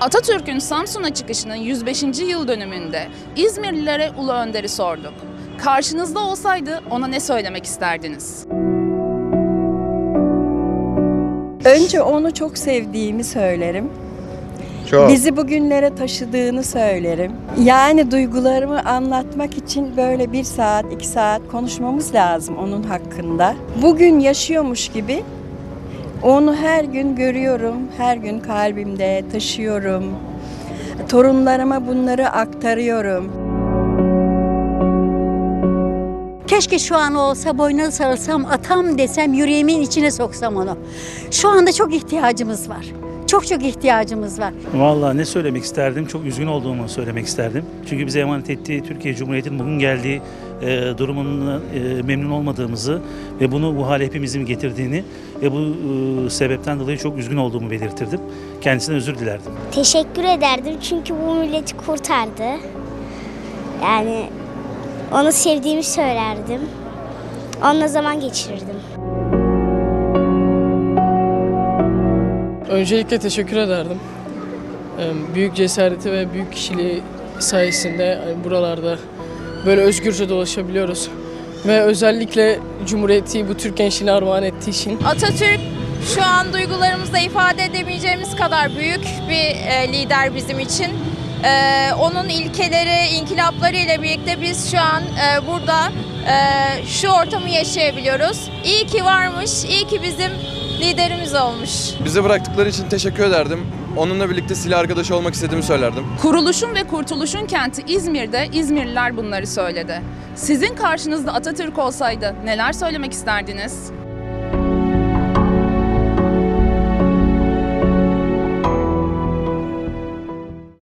Atatürk'ün Samsun'a çıkışının 105. yıl dönümünde İzmirlilere Ulu Önder'i sorduk. Karşınızda olsaydı ona ne söylemek isterdiniz? Önce onu çok sevdiğimi söylerim. Çok. Bizi bugünlere taşıdığını söylerim. Yani duygularımı anlatmak için böyle bir saat, iki saat konuşmamız lazım onun hakkında. Bugün yaşıyormuş gibi onu her gün görüyorum, her gün kalbimde taşıyorum. Torunlarıma bunları aktarıyorum. Keşke şu an olsa boynuna sarılsam, atam desem, yüreğimin içine soksam onu. Şu anda çok ihtiyacımız var. Çok çok ihtiyacımız var. Vallahi ne söylemek isterdim? Çok üzgün olduğumu söylemek isterdim. Çünkü bize emanet ettiği Türkiye Cumhuriyeti'nin bugün geldiği e, durumundan e, memnun olmadığımızı ve bunu bu hale hepimizin getirdiğini ve bu e, sebepten dolayı çok üzgün olduğumu belirtirdim. Kendisine özür dilerdim. Teşekkür ederdim çünkü bu milleti kurtardı. Yani onu sevdiğimi söylerdim. Onunla zaman geçirirdim. Öncelikle teşekkür ederdim. Ee, Büyük cesareti ve büyük kişiliği sayesinde hani buralarda böyle özgürce dolaşabiliyoruz. Ve özellikle Cumhuriyeti bu Türk gençliğine armağan ettiği için Atatürk şu an duygularımızla ifade edemeyeceğimiz kadar büyük bir e, lider bizim için. E, onun ilkeleri, inkılapları ile birlikte biz şu an e, burada e, şu ortamı yaşayabiliyoruz. İyi ki varmış, iyi ki bizim liderimiz olmuş. Bize bıraktıkları için teşekkür ederdim. Onunla birlikte silah arkadaşı olmak istediğimi söylerdim. Kuruluşun ve kurtuluşun kenti İzmir'de İzmirliler bunları söyledi. Sizin karşınızda Atatürk olsaydı neler söylemek isterdiniz?